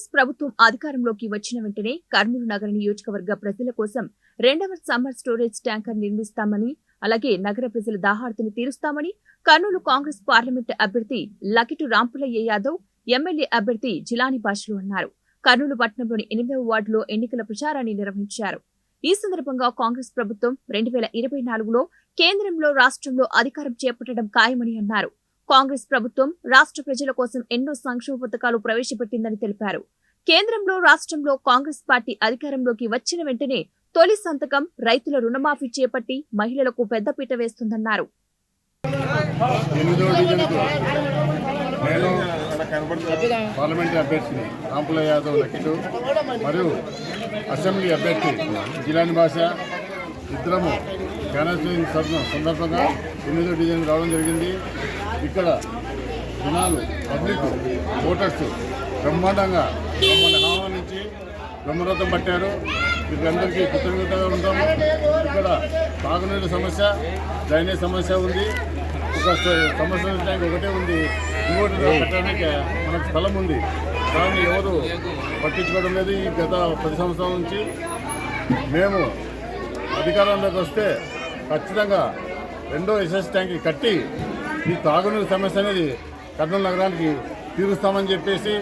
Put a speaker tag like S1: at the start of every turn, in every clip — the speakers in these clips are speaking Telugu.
S1: కాంగ్రెస్ ప్రభుత్వం అధికారంలోకి వచ్చిన వెంటనే కర్నూలు నగర నియోజకవర్గ ప్రజల కోసం రెండవ సమ్మర్ స్టోరేజ్ ట్యాంకర్ నిర్మిస్తామని అలాగే నగర ప్రజల దాహార్తిని తీరుస్తామని కర్నూలు కాంగ్రెస్ పార్లమెంట్ అభ్యర్థి లకిటు రాంపులయ్య యాదవ్ ఎమ్మెల్యే అభ్యర్థి జిలాని భాషలు అన్నారు. కర్నూలు పట్టణంలోని ఎనిమిదవ వార్డులో ఎన్నికల ప్రచారాన్ని నిర్వహించారు. ఈ సందర్భంగా కాంగ్రెస్ ప్రభుత్వం రెండు వేల ఇరవై నాలుగులో కేంద్రంలో రాష్ట్రంలో అధికారం చేపట్టడం ఖాయమని అన్నారు. కాంగ్రెస్ ప్రభుత్వం రాష్ట్ర ప్రజల కోసం ఎన్నో సంక్షేమ పథకాలు ప్రవేశపెట్టిందని తెలిపారు. కేంద్రంలో రాష్ట్రంలో కాంగ్రెస్ పార్టీ అధికారంలోకి వచ్చిన వెంటనే తొలి సంతకం రైతుల రుణమాఫీ చేపట్టి మహిళలకు పెద్దపీట వేస్తుందన్నారు.
S2: ఎనిమిదో డివిజన్కు నేను రాంపుల యాదవ్ లక్కిటు మరియు అసెంబ్లీ అభ్యర్థి జిలాని భాష. ఇద్దరము క్యాన్సరింగ్ సందర్భంగా ఎనిమిదో డిజైన్ రావడం జరిగింది. ఇక్కడ జనాలు పబ్లిక్ ఓటర్స్ బ్రహ్మాండంగా మమ్మల్ని ఆహ్వానించి బ్రహ్మరథం పట్టారు. వీళ్ళందరికీ కృతజ్ఞతగా ఉంటాము ఇక్కడ తాగునీరు సమస్య డ్రైనేజ్ సమస్య ఉంది. ఒక సమస్య ట్యాంక్ ఒకటే ఉంది. ఇంకోటి పెట్టడానికి మనకు స్థలం ఉంది. దాన్ని ఎవరు పట్టించుకోవడం లేదు ఈ గత పది సంవత్సరాల నుంచి. మేము అధికారంలోకి వస్తే ఖచ్చితంగా రెండో ఎస్ఎస్ ట్యాంక్ కట్టి ఈ తాగునీరు సమస్య అనేది కర్నూలు నగరానికి తీరుస్తామని చెప్పేసి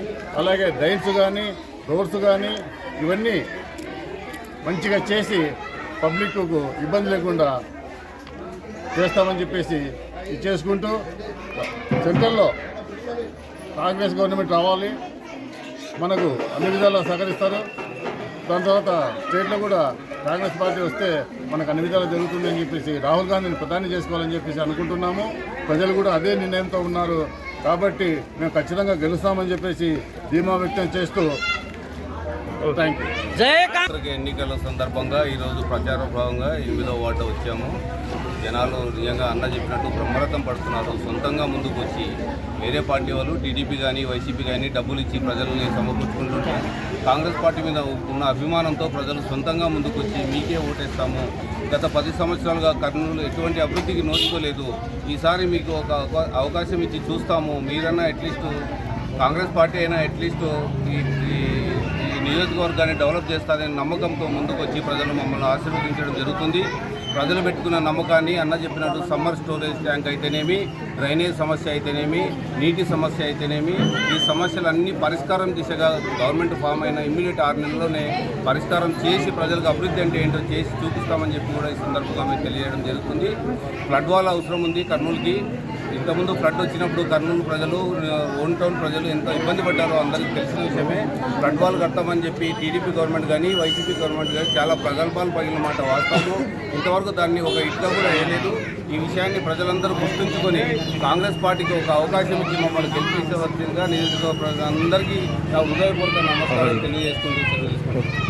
S2: అలాగే డ్రైన్స్ కానీ రోడ్స్ కానీ ఇవన్నీ మంచిగా చేసి పబ్లిక్కు ఇబ్బంది లేకుండా చేస్తామని చెప్పేసి ఇది చేసుకుంటూ సెంట్రల్లో కాంగ్రెస్ గవర్నమెంట్ రావాలి. మనకు అన్ని విధాలా సహకరిస్తారు. దాని తర్వాత స్టేట్లో కూడా కాంగ్రెస్ పార్టీ వస్తే మనకు అన్ని విధాలు జరుగుతుంది అని చెప్పేసి రాహుల్ గాంధీని ప్రధాని చేసుకోవాలని చెప్పేసి అనుకుంటున్నాము. ప్రజలు కూడా అదే నిర్ణయంతో ఉన్నారు. కాబట్టి మేము ఖచ్చితంగా గెలుస్తామని చెప్పేసి ధీమా వ్యక్తం చేస్తూ థ్యాంక్ యూ
S3: ఎన్నికల సందర్భంగా ఈరోజు ప్రచార భాగంగా ఎనిమిదో వార్డు వచ్చాము. జనాలు నిజంగా అన్న చెప్పినట్టు బ్రహ్మరథం పడుతున్నారు. సొంతంగా ముందుకు వచ్చి వేరే పార్టీ వాళ్ళు టీడీపీ కానీ వైసీపీ కానీ డబ్బులు ఇచ్చి ప్రజల్ని సమకూర్చుకుంటుంటే కాంగ్రెస్ పార్టీ మీద ఉన్న అభిమానంతో ప్రజలు సొంతంగా ముందుకు వచ్చి మీకే ఓటేస్తాము. గత పది సంవత్సరాలుగా కర్నూలు ఎటువంటి అభివృద్ధికి నోచుకోలేదు. ఈసారి మీకు ఒక అవకా- అవకాశం ఇచ్చి చూస్తాము. మీరన్నా అట్లీస్ట్ కాంగ్రెస్ పార్టీ అయినా అట్లీస్ట్ ఈ నియోజకవర్గాన్ని డెవలప్ చేస్తారనే నమ్మకంతో ముందుకు వచ్చి ప్రజలు మమ్మల్ని ఆశీర్వదించడం జరుగుతుంది. ప్రజలు పెట్టుకున్న నమ్మకాన్ని అన్న చెప్పినట్టు సమ్మర్ స్టోరేజ్ ట్యాంక్ అయితేనేమి డ్రైనేజ్ సమస్య అయితేనేమి నీటి సమస్య అయితేనేమి ఈ సమస్యలన్నీ పరిష్కారం దిశగా గవర్నమెంట్ ఫామ్ అయిన ఇమ్మీడియట్ ఆరు నెలల్లోనే పరిష్కారం చేసి ప్రజలకు అభివృద్ధి అంటే ఏంటో చేసి చూపిస్తామని చెప్పి కూడా ఈ సందర్భంగా మేము తెలియజేయడం జరుగుతుంది. ఫ్లడ్ వాల్ అవసరం ఉంది కర్నూలుకి. ఇంతకుముందు ఫ్లడ్ వచ్చినప్పుడు కర్నూలు ప్రజలు ఓన్ టౌన్ ప్రజలు ఎంత ఇబ్బంది పడ్డారో అందరికీ తెలిసిన విషయమే. ఫ్లడ్ వాల్ కడతామని చెప్పి టీడీపీ గవర్నమెంట్ కానీ వైసీపీ గవర్నమెంట్ కానీ చాలా ప్రగల్భాలు పగిలిన మాట వాస్తవం ఇంతవరకు దాన్ని ఒక ఇటుగా కూడా వేయలేదు. ఈ విషయాన్ని ప్రజలందరూ గుర్తుంచుకొని కాంగ్రెస్ పార్టీకి ఒక అవకాశం ఇచ్చి మమ్మల్ని గెలిపించవలసిందిగా నియోజకవర్గ అందరికీ నా హృదయపూర్వక నమస్కారం తెలియజేసుకుంటూ తెలియజేసుకుంటున్నాను